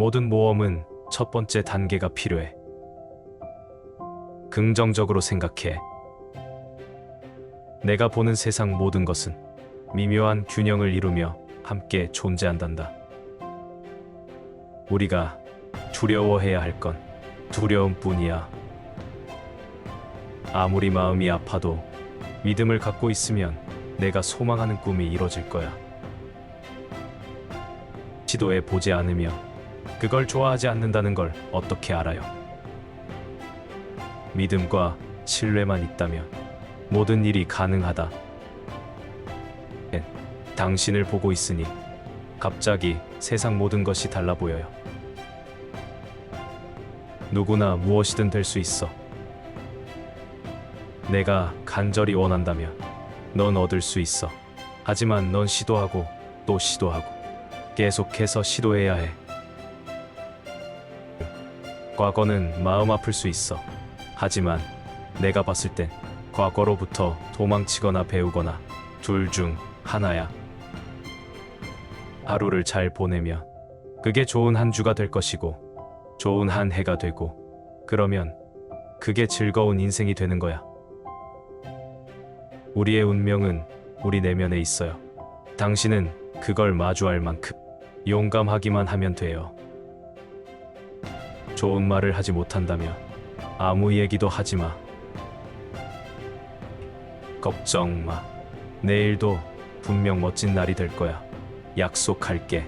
모든 모험은 첫 번째 단계가 필요해. 긍정적으로 생각해. 내가 보는 세상 모든 것은 미묘한 균형을 이루며 함께 존재한단다. 우리가 두려워해야 할 건 두려움 뿐이야. 아무리 마음이 아파도 믿음을 갖고 있으면 내가 소망하는 꿈이 이뤄질 거야. 시도해 보지 않으며 그걸 좋아하지 않는다는 걸 어떻게 알아요? 믿음과 신뢰만 있다면 모든 일이 가능하다. 엔, 당신을 보고 있으니 갑자기 세상 모든 것이 달라 보여요. 누구나 무엇이든 될 수 있어. 내가 간절히 원한다면 넌 얻을 수 있어. 하지만 넌 시도하고 또 시도하고 계속해서 시도해야 해. 과거는 마음 아플 수 있어. 하지만 내가 봤을 땐 과거로부터 도망치거나 배우거나 둘 중 하나야. 하루를 잘 보내면 그게 좋은 한 주가 될 것이고 좋은 한 해가 되고 그러면 그게 즐거운 인생이 되는 거야. 우리의 운명은 우리 내면에 있어요. 당신은 그걸 마주할 만큼 용감하기만 하면 돼요. 좋은 말을 하지 못한다면 아무 얘기도 하지 마. 걱정 마. 내일도 분명 멋진 날이 될 거야. 약속할게.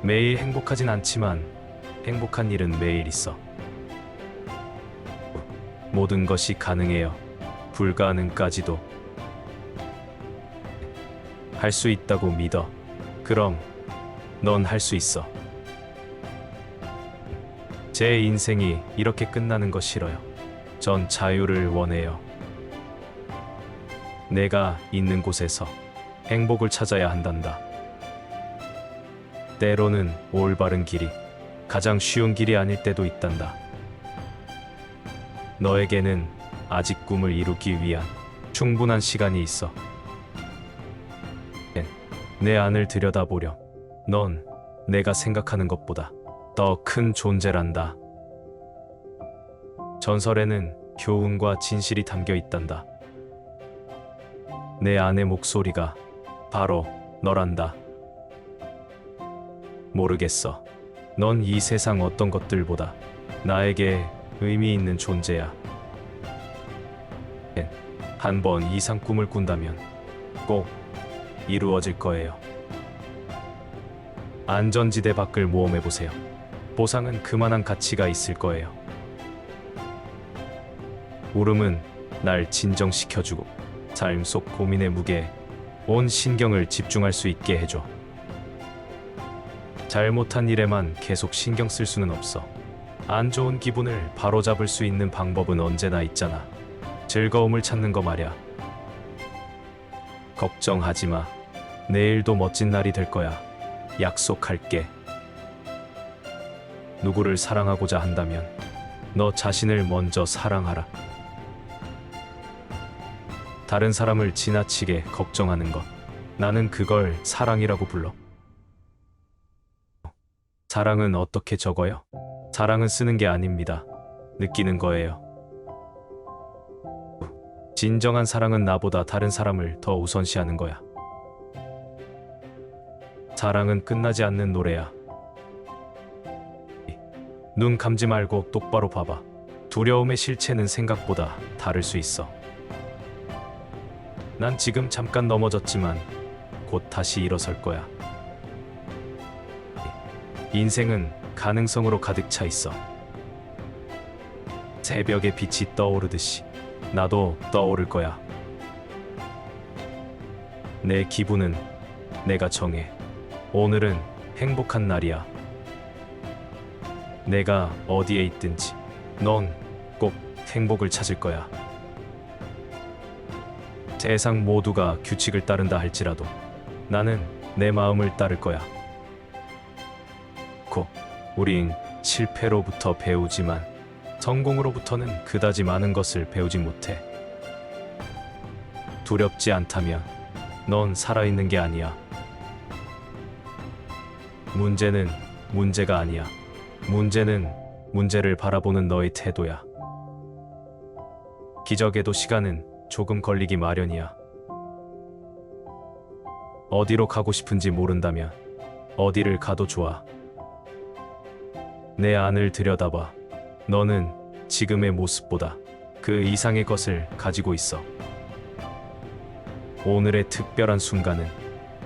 매일 행복하진 않지만 행복한 일은 매일 있어. 모든 것이 가능해요. 불가능까지도. 할 수 있다고 믿어. 그럼 넌 할 수 있어. 제 인생이 이렇게 끝나는 거 싫어요. 전 자유를 원해요. 내가 있는 곳에서 행복을 찾아야 한단다. 때로는 올바른 길이 가장 쉬운 길이 아닐 때도 있단다. 너에게는 아직 꿈을 이루기 위한 충분한 시간이 있어. 내 안을 들여다보렴. 넌 내가 생각하는 것보다 더 큰 존재란다. 전설에는 교훈과 진실이 담겨 있단다. 내 안의 목소리가 바로 너란다. 모르겠어. 넌 이 세상 어떤 것들보다 나에게 의미 있는 존재야. 한 번 이상 꿈을 꾼다면 꼭 이루어질 거예요. 안전지대 밖을 모험해 보세요. 보상은 그만한 가치가 있을 거예요. 울음은 날 진정시켜주고 삶 속 고민의 무게에 온 신경을 집중할 수 있게 해줘. 잘못한 일에만 계속 신경 쓸 수는 없어. 안 좋은 기분을 바로잡을 수 있는 방법은 언제나 있잖아. 즐거움을 찾는 거 말야. 걱정하지 마. 내일도 멋진 날이 될 거야. 약속할게. 누구를 사랑하고자 한다면 너 자신을 먼저 사랑하라. 다른 사람을 지나치게 걱정하는 것. 나는 그걸 사랑이라고 불러. 사랑은 어떻게 적어요? 사랑은 쓰는 게 아닙니다. 느끼는 거예요. 진정한 사랑은 나보다 다른 사람을 더 우선시하는 거야. 사랑은 끝나지 않는 노래야. 눈 감지 말고 똑바로 봐봐. 두려움의 실체는 생각보다 다를 수 있어. 난 지금 잠깐 넘어졌지만 곧 다시 일어설 거야. 인생은 가능성으로 가득 차 있어. 새벽의 빛이 떠오르듯이 나도 떠오를 거야. 내 기분은 내가 정해. 오늘은 행복한 날이야. 내가 어디에 있든지 넌 꼭 행복을 찾을 거야. 세상 모두가 규칙을 따른다 할지라도 나는 내 마음을 따를 거야. 고, 우린 실패로부터 배우지만 성공으로부터는 그다지 많은 것을 배우지 못해. 두렵지 않다면 넌 살아있는 게 아니야. 문제는 문제가 아니야. 문제는 문제를 바라보는 너의 태도야. 기적에도 시간은 조금 걸리기 마련이야. 어디로 가고 싶은지 모른다면 어디를 가도 좋아. 내 안을 들여다봐. 너는 지금의 모습보다 그 이상의 것을 가지고 있어. 오늘의 특별한 순간은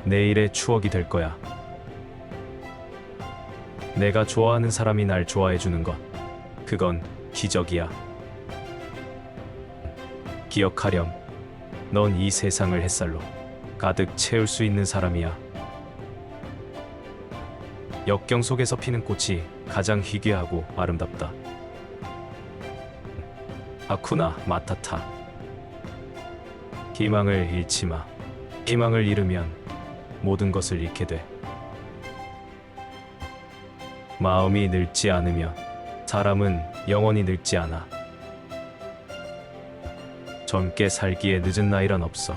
내일의 추억이 될 거야. 내가 좋아하는 사람이 날 좋아해 주는 것. 그건 기적이야. 기억하렴. 넌 이 세상을 햇살로 가득 채울 수 있는 사람이야. 역경 속에서 피는 꽃이 가장 희귀하고 아름답다. 아쿠나 마타타. 희망을 잃지 마. 희망을 잃으면 모든 것을 잃게 돼. 마음이 늙지 않으면 사람은 영원히 늙지 않아. 젊게 살기에 늦은 나이란 없어.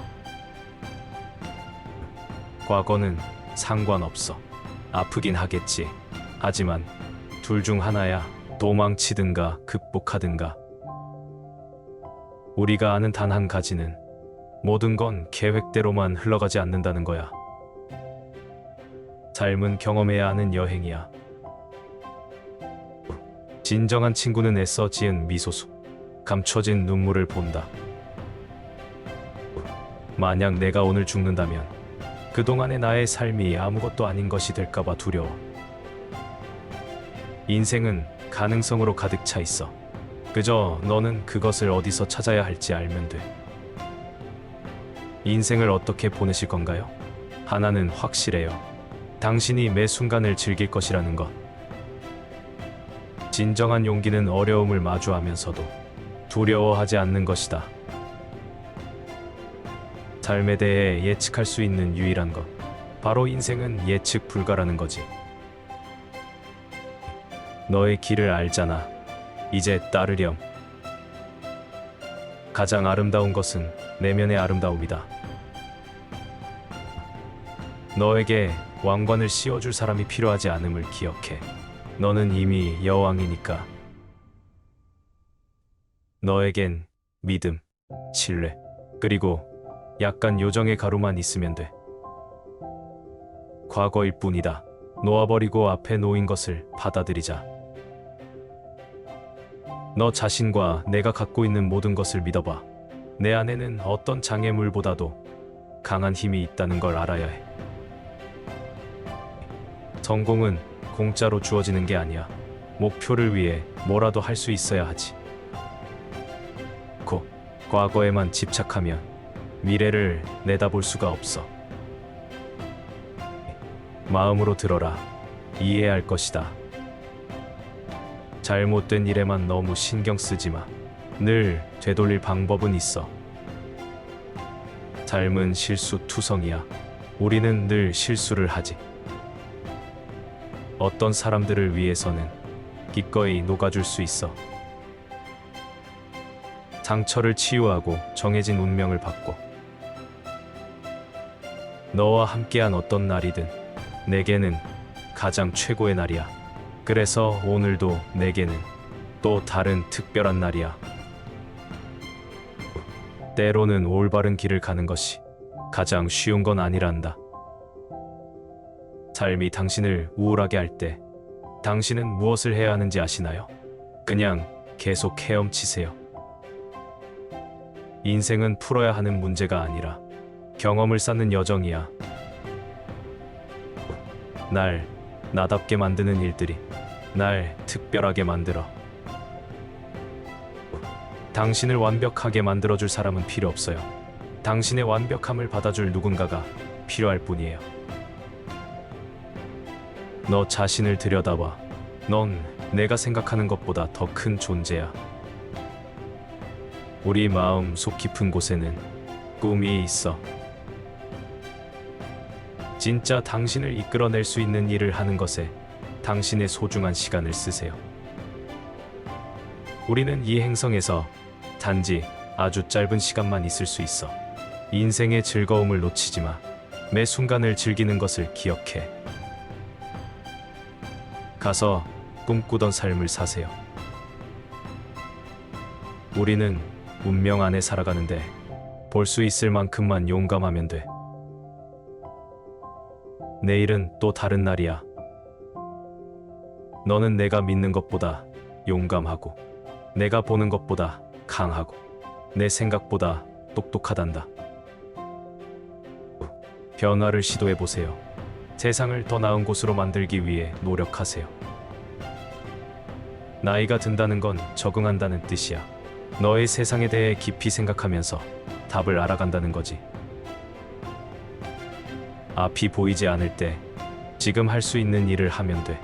과거는 상관없어. 아프긴 하겠지. 하지만 둘 중 하나야. 도망치든가 극복하든가. 우리가 아는 단 한 가지는 모든 건 계획대로만 흘러가지 않는다는 거야. 삶은 경험해야 하는 여행이야. 진정한 친구는 애써 지은 미소 속 감춰진 눈물을 본다. 만약 내가 오늘 죽는다면 그동안의 나의 삶이 아무것도 아닌 것이 될까봐 두려워. 인생은 가능성으로 가득 차 있어. 그저 너는 그것을 어디서 찾아야 할지 알면 돼. 인생을 어떻게 보내실 건가요? 하나는 확실해요. 당신이 매 순간을 즐길 것이라는 것. 진정한 용기는 어려움을 마주하면서도 두려워하지 않는 것이다. 삶에 대해 예측할 수 있는 유일한 것. 바로 인생은 예측 불가라는 거지. 너의 길을 알잖아. 이제 따르렴. 가장 아름다운 것은 내면의 아름다움이다. 너에게 왕관을 씌워줄 사람이 필요하지 않음을 기억해. 너는 이미 여왕이니까. 너에겐 믿음, 신뢰, 그리고 약간 요정의 가루만 있으면 돼. 과거일 뿐이다. 놓아버리고 앞에 놓인 것을 받아들이자. 너 자신과 내가 갖고 있는 모든 것을 믿어봐. 내 안에는 어떤 장애물보다도 강한 힘이 있다는 걸 알아야 해. 성공은 공짜로 주어지는 게 아니야. 목표를 위해 뭐라도 할 수 있어야 하지. 고, 과거에만 집착하면 미래를 내다볼 수가 없어. 마음으로 들어라. 이해할 것이다. 잘못된 일에만 너무 신경 쓰지 마. 늘 되돌릴 방법은 있어. 삶은 실수 투성이야. 우리는 늘 실수를 하지. 어떤 사람들을 위해서는 기꺼이 녹아줄 수 있어. 상처를 치유하고 정해진 운명을 받고 너와 함께한 어떤 날이든 내게는 가장 최고의 날이야. 그래서 오늘도 내게는 또 다른 특별한 날이야. 때로는 올바른 길을 가는 것이 가장 쉬운 건 아니란다. 삶이 당신을 우울하게 할 때 당신은 무엇을 해야 하는지 아시나요? 그냥 계속 헤엄치세요. 인생은 풀어야 하는 문제가 아니라 경험을 쌓는 여정이야. 날 나답게 만드는 일들이 날 특별하게 만들어. 당신을 완벽하게 만들어줄 사람은 필요 없어요. 당신의 완벽함을 받아줄 누군가가 필요할 뿐이에요. 너 자신을 들여다봐. 넌 내가 생각하는 것보다 더 큰 존재야. 우리 마음 속 깊은 곳에는 꿈이 있어. 진짜 당신을 이끌어낼 수 있는 일을 하는 것에 당신의 소중한 시간을 쓰세요. 우리는 이 행성에서 단지 아주 짧은 시간만 있을 수 있어. 인생의 즐거움을 놓치지 마. 매 순간을 즐기는 것을 기억해. 가서 꿈꾸던 삶을 사세요. 우리는 운명 안에 살아가는데 볼 수 있을 만큼만 용감하면 돼. 내일은 또 다른 날이야. 너는 내가 믿는 것보다 용감하고, 내가 보는 것보다 강하고, 내 생각보다 똑똑하단다. 변화를 시도해 보세요. 세상을 더 나은 곳으로 만들기 위해 노력하세요. 나이가 든다는 건 적응한다는 뜻이야. 너의 세상에 대해 깊이 생각하면서 답을 알아간다는 거지. 앞이 보이지 않을 때 지금 할 수 있는 일을 하면 돼.